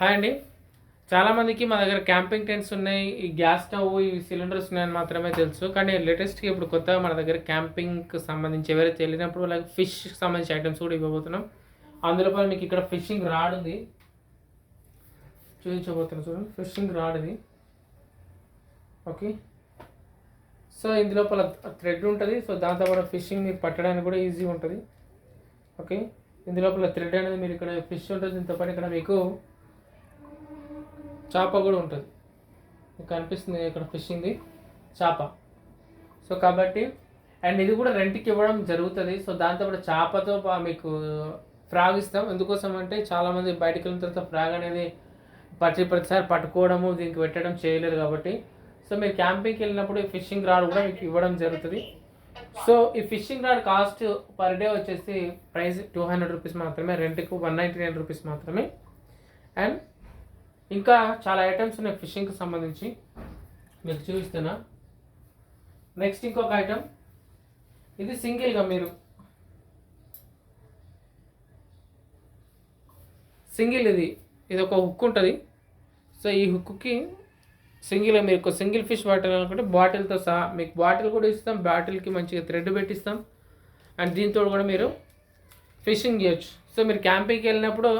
Hi అండి. చాలామందికి మా దగ్గర క్యాంపింగ్ టెంట్స్ ఉన్నాయి ఈ గ్యాస్ స్టవ్ ఈ సిలిండర్స్ ఉన్నాయని మాత్రమే తెలుసు. కానీ లేటెస్ట్గా ఇప్పుడు కొత్తగా మన దగ్గర క్యాంపింగ్కి సంబంధించి ఎవరైతే వెళ్ళినప్పుడు అలాగే ఫిష్కి సంబంధించి ఐటమ్స్ కూడా ఇవ్వబోతున్నాం. అందులో పైన మీకు ఇక్కడ ఫిషింగ్ రాడ్ ఉంది. చూపించబోతున్నాం చూడండి. ఫిషింగ్ రాడ్ ఇది. ఓకే. సో ఇందులోపల థ్రెడ్ ఉంటుంది. సో దాంతో పాటు ఫిషింగ్ మీరు పట్టడానికి కూడా ఈజీగా ఉంటుంది. ఓకే. ఇందులోపల థ్రెడ్ అనేది మీరు ఇక్కడ ఫిష్ ఉంటుంది. దీంతో పాటు ఇక్కడ మీకు చేప కూడా ఉంటుంది. మీకు కనిపిస్తుంది ఇక్కడ ఫిషింగ్ది చేప. సో కాబట్టి అండ్ ఇది కూడా రెంట్కి ఇవ్వడం జరుగుతుంది. సో దాంతో పాటు చేపతో పా- మీకు ఫ్రాగ్ ఇస్తాం. ఎందుకోసం అంటే చాలామంది బయటకు వెళ్ళిన తర్వాత ఫ్రాగ్ అనేది ప్రతి ప్రతిసారి పట్టుకోవడము దీనికి పెట్టడం చేయలేరు కాబట్టి. సో మీరు క్యాంపింగ్కి వెళ్ళినప్పుడు ఈ ఫిషింగ్ రాడ్ కూడా మీకు ఇవ్వడం జరుగుతుంది. సో ఈ fishing rod cost per day వచ్చేసి ప్రైస్ టూ హండ్రెడ్ రూపీస్ మాత్రమే రెంట్కు వన్ నైంటీ నైన్ రూపీస్ మాత్రమే. అండ్ ఇంకా చాలా ఐటమ్స్ ఉన్నాయి ఫిషింగ్కి సంబంధించి. మీకు చూపిస్తున్నా. నెక్స్ట్ ఇంకొక ఐటమ్ ఇది సింగిల్గా మీరు. సింగిల్ ఇది. ఇది ఒక హుక్ ఉంటుంది. సో ఈ హుక్కి సింగిల్ మీరు ఒక సింగిల్ ఫిష్ బాటిల్ అనుకుంటే బాటిల్తో సహా మీకు బాటిల్ కూడా ఇస్తాం బాటిల్కి మంచిగా థ్రెడ్ పెట్టిస్తాం. అండ్ దీంతో కూడా మీరు ఫిషింగ్ చేయొచ్చు. సో మీరు క్యాంపింగ్కి వెళ్ళినప్పుడు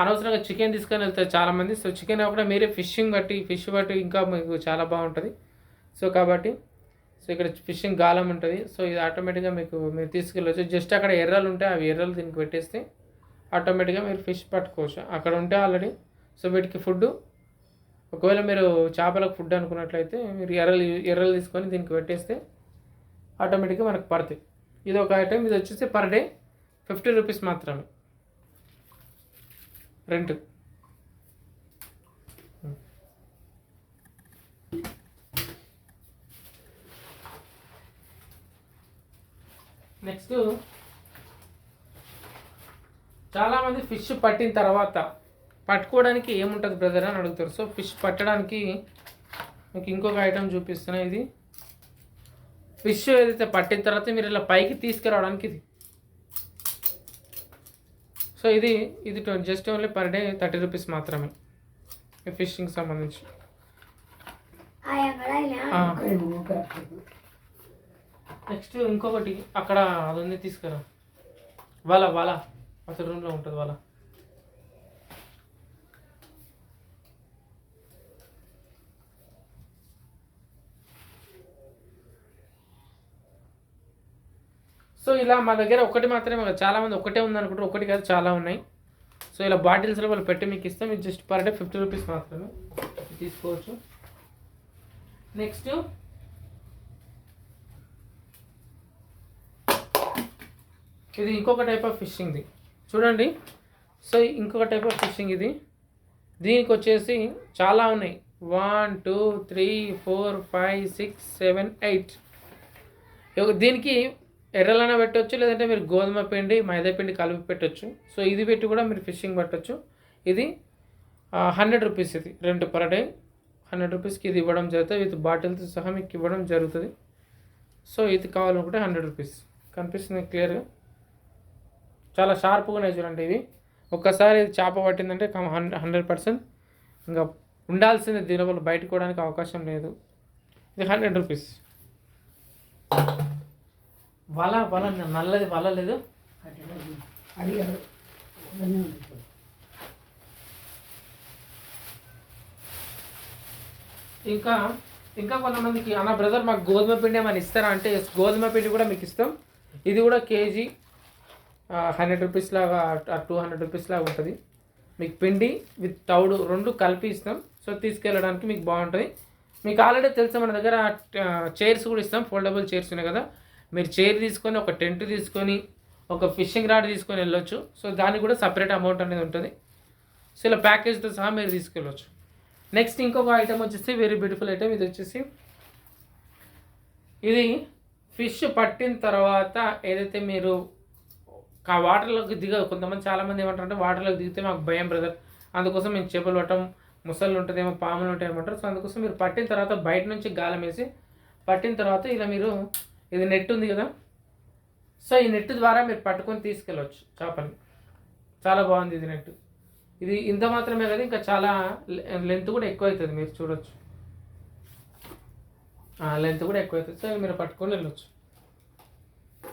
అనవసరంగా చికెన్ తీసుకొని వెళ్తారు చాలామంది. సో చికెన్ కాకుండా మీరే ఫిషింగ్ బట్టి ఫిష్ బట్టి ఇంకా మీకు చాలా బాగుంటుంది. సో కాబట్టి సో ఇక్కడ ఫిషింగ్ గాలం ఉంటుంది. సో ఇది ఆటోమేటిక్గా మీకు మీరు తీసుకెళ్ళచ్చు. జస్ట్ అక్కడ ఎర్రలు ఉంటాయి అవి ఎర్రలు దీనికి పెట్టేస్తే ఆటోమేటిక్గా మీరు ఫిష్ పట్టుకోవచ్చు. అక్కడ ఉంటే ఆల్రెడీ సో వీటికి ఫుడ్ ఒకవేళ మీరు చేపలకు ఫుడ్ అనుకున్నట్లయితే మీరు ఎర్రలు ఎర్రలు తీసుకొని దీనికి పెట్టేస్తే ఆటోమేటిక్గా మనకు పడతాయి. ఇది ఒక ఐటమ్. ఇది వచ్చేసి పర్ డే ఫిఫ్టీ రూపీస్ మాత్రమే. Rent next. చాలామంది ఫిష్ పట్టిన తర్వాత పట్టుకోవడానికి ఏముంటుంది బ్రదర్ అని అడుగుతారు. సో ఫిష్ పట్టడానికి మీకు ఇంకొక ఐటమ్ చూపిస్తున్నా ఇది. ఫిష్ ఏదైతే పట్టిన తర్వాత మీరు ఇలా పైకి తీసుకురావడానికి ఇది. సో ఇది ఇది just only per day thirty rupees మాత్రమే. ఫిషింగ్ సంబంధించి. నెక్స్ట్ ఇంకొకటి అక్కడ అది ఉంది తీసుకురా. వల వల. అసలు రూమ్లో ఉంటుంది వల. సో ఇలా మా దగ్గర ఒకటి మాత్రమే చాలామంది ఒకటే ఉందనుకుంటారు ఒకటి కాదు చాలా ఉన్నాయి. సో ఇలా బాటిల్స్లో వాళ్ళు పెట్టి మీకు ఇస్తాం ఇది just per day fifty rupees మాత్రమే తీసుకోవచ్చు. నెక్స్ట్. ఇది ఇంకొక టైప్ ఆఫ్ ఫిషింగ్ది చూడండి. సో ఇంకొక టైప్ ఆఫ్ ఫిషింగ్ ఇది. దీనికి వచ్చేసి చాలా ఉన్నాయి. One two three four five six seven eight దీనికి ఎర్రలైనా పెట్టవచ్చు లేదంటే మీరు గోధుమ పిండి మైదా పిండి కలిపి పెట్టవచ్చు సో ఇది పెట్టి కూడా మీరు ఫిషింగ్ పట్టవచ్చు ఇది హండ్రెడ్ రూపీస్ ఇది. రెండు పర్ డే హండ్రెడ్ రూపీస్కి ఇది ఇవ్వడం జరుగుతుంది. విత్ బాటిల్తో సహా మీకు ఇవ్వడం జరుగుతుంది. సో ఇది కావాలనుకుంటే హండ్రెడ్ రూపీస్ కనిపిస్తుంది క్లియర్గా చాలా షార్ప్గా ఉన్నాయి చూడండి ఇవి. ఒక్కసారి ఇది చేప పట్టిందంటే హండ్రెడ్ పర్సెంట్ ఇంకా ఉండాల్సిందే దీని వల్ల బయటకోవడానికి అవకాశం లేదు. ఇది హండ్రెడ్ రూపీస్ వల వల నల్లది వల లేదు. ఇంకా ఇంకా కొంతమందికి అన్న బ్రదర్ మాకు గోధుమ పిండి ఏమైనా ఇస్తారా అంటే గోధుమ పిండి కూడా మీకు ఇస్తాం. ఇది కూడా కేజీ హండ్రెడ్ రూపీస్ లాగా టూ హండ్రెడ్ రూపీస్ లాగా ఉంటుంది. మీకు పిండి విత్ తౌడు రెండు కలిపి ఇస్తాం. సో తీసుకెళ్ళడానికి మీకు బాగుంటుంది. మీకు ఆల్రెడీ తెలుసు మన దగ్గర చైర్స్ కూడా ఇస్తాం. ఫోల్డబుల్ చైర్స్ ఉన్నాయి కదా. మీరు చైర్ తీసుకొని ఒక టెంట్ తీసుకొని ఒక ఫిషింగ్ రాడ్ తీసుకొని వెళ్ళొచ్చు. సో దానికి కూడా సపరేట్ అమౌంట్ అనేది ఉంటుంది. సో ఇలా ప్యాకేజ్తో సహా మీరు తీసుకెళ్ళొచ్చు. నెక్స్ట్ ఇంకొక ఐటమ్ వచ్చేసి వెరీ బ్యూటిఫుల్ ఐటమ్. ఇది వచ్చేసి ఇది ఫిష్ పట్టిన తర్వాత ఏదైతే మీరు ఆ వాటర్లోకి దిగ కొంతమంది చాలామంది ఏమంటారంటే వాటర్లోకి దిగితే మాకు భయం బ్రదర్. అందుకోసం మేము చేపలు పట్టం ముసళ్ళు ఉంటుందేమో పాములు ఉంటాయి ఏమంటారు సో అందుకోసం మీరు పట్టిన తర్వాత బయట నుంచి గాలం వేసి పట్టిన తర్వాత ఇలా మీరు ఇది నెట్ ఉంది కదా? సో ఈ నెట్ ద్వారా మీరు పట్టుకొని తీసుకెళ్ళవచ్చు చేపని. చాలా బాగుంది ఇది నెట్. ఇది ఇంత మాత్రమే కదా ఇంకా చాలా లెంత్ కూడా ఎక్కువ అవుతుంది మీరు చూడొచ్చు. లెంత్ కూడా ఎక్కువ అవుతుంది సో మీరు పట్టుకొని వెళ్ళొచ్చు.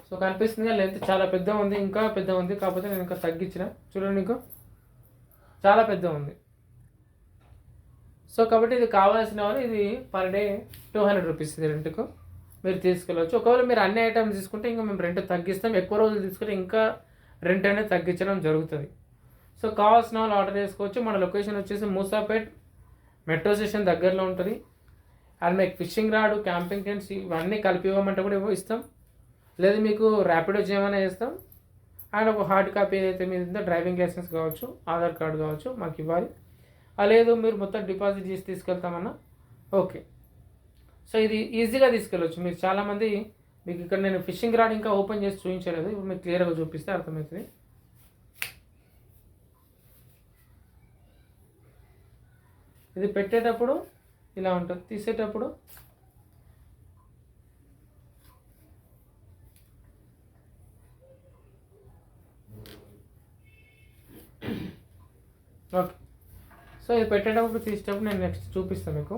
సో కనిపిస్తుంది లెంత్ చాలా పెద్ద ఉంది ఇంకా పెద్ద ఉంది కాకపోతే నేను ఇంకా తగ్గించిన. చూడండి ఇంకో. చాలా పెద్ద ఉంది. సో కాబట్టి ఇది కావాల్సిన వాళ్ళు ఇది per day two hundred rupees ఇది రెంట్కు. మీరు తీసుకెళ్ళవచ్చు ఒకవేళ మీరు అన్ని ఐటమ్స్ తీసుకుంటే ఇంకా మేము రెంట్ తగ్గిస్తాం. ఎక్కువ రోజులు తీసుకుంటే ఇంకా రెంట్ అనేది తగ్గించడం జరుగుతుంది. సో కావాల్సిన వాళ్ళు ఆర్డర్ చేసుకోవచ్చు. మన లొకేషన్ వచ్చేసి మూసాపేట్ మెట్రో స్టేషన్ దగ్గరలో ఉంటుంది. అండ్ మీకు ఫిషింగ్ రాడు క్యాంపింగ్ టెంట్స్ ఇవన్నీ కలిపి ఇవ్వమంటే కూడా ఇస్తాం. లేదు మీకు ర్యాపిడో చేయమని చేస్తాం అండ్ ఒక హార్డ్ కాపీ ఏదైతే మీద ఉందో డ్రైవింగ్ లైసెన్స్ కావచ్చు ఆధార్ కార్డు కావచ్చు మాకు ఇవ్వాలి. లేదు మీరు మొత్తం డిపాజిట్ చేసి తీసుకెళ్తామన్నా. ఓకే సో ఇది ఈజీగా తీసుకెళ్ళచ్చు. మీరు చాలామంది మీకు ఇక్కడ నేను ఫిషింగ్ రాడ్ ఇంకా ఓపెన్ చేసి చూపించలేదు. ఇప్పుడు మీకు క్లియర్గా చూపిస్తే అర్థమవుతుంది. ఇది పెట్టేటప్పుడు ఇలా ఉంటుంది. తీసేటప్పుడు ఓకే. సో ఇది పెట్టేటప్పుడు తీసేటప్పుడు నేను నెక్స్ట్ చూపిస్తాను మీకు.